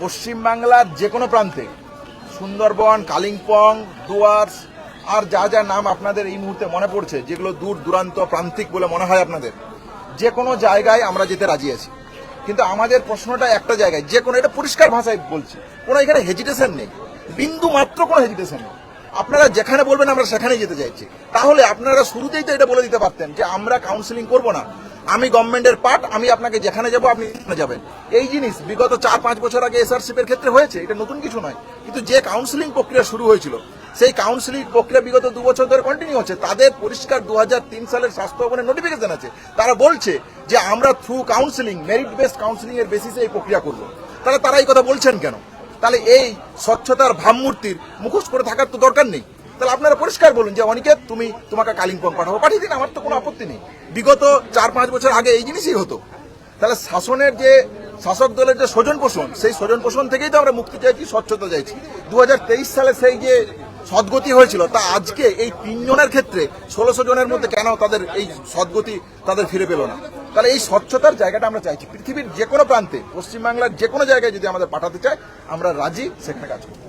পশ্চিমবাংলার যে কোনো প্রান্তে। সুন্দরবন, কালিম্পং ডুয়ার্স আর যা যা নাম আপনাদের এই মুহূর্তে মনে পড়ছে, যেগুলো দূর দূরান্ত প্রান্তিক বলে মনে হয় আপনাদের যে কোনো জায়গায় আমরা যেতে রাজি আছি। কিন্তু আমাদের প্রশ্নটা একটা জায়গায় যে কোনো এটা পরিষ্কার ভাষায় বলছি, কোনো এখানে হেজিটেশন নেই, বিন্দু মাত্র কোনো হেজিটেশন নেই। আপনারা যেখানে বলবেন আমরা সেখানেই যেতে চাইছি। তাহলে আপনারা শুরুতেই তো এটা বলে দিতে পারতেন যে আমরা কাউন্সিলিং করব না। আমি গভর্নমেন্টের পার্ট, আমি আপনাকে যেখানে যাব আপনি যাবেন। এই জিনিস বিগত চার পাঁচ বছর আগে এসআরসিপ এর ক্ষেত্রে হয়েছে, এটা নতুন কিছু নয়। কিন্তু যে কাউন্সিলিং প্রক্রিয়া শুরু হয়েছিল, সেই কাউন্সিলিং প্রক্রিয়া বিগত দু বছর ধরে কন্টিনিউ হচ্ছে। তাদের পরিষ্কার দু হাজার তিন সালের স্বাস্থ্য ভবনের নোটিফিকেশন আছে। তারা বলছে যে আমরা through counselling merit based counselling এর বেসিসে এই প্রক্রিয়া করব। তাহলে তারা এই কথা বলছেন কেন? তাহলে এই স্বচ্ছতার ভাবমূর্তির মুখোশ করে থাকার তো দরকার নেই। তাহলে আপনারা পরিষ্কার বলুন যে, অনিকেত, তুমি তোমাকে কালিম্পং পাঠাবো। পাঠিয়ে দিন, আমার তো কোনো আপত্তি নেই। বিগত চার পাঁচ বছর আগে এই জিনিসই হতো। তাহলে শাসনের যে, শাসক দলের যে স্বজন পোষণ, সেই স্বজন পোষণ থেকেই তো আমরা মুক্তি চাইছি, স্বচ্ছতা চাইছি। দু হাজার তেইশ সালে সেই যে সদ্গতি হয়েছিল, তা আজকে এই তিনজনের ক্ষেত্রে ষোলোশো জনের মধ্যে কেন তাদের এই সদ্গতি তাদের ফিরে পেল না? তাহলে এই স্বচ্ছতার জায়গাটা আমরা চাইছি। পৃথিবীর যে কোনো প্রান্তে, পশ্চিমবাংলার যে কোনো জায়গায় যদি আমাদের পাঠাতে চায়, আমরা রাজি সেখানে কাজ করব।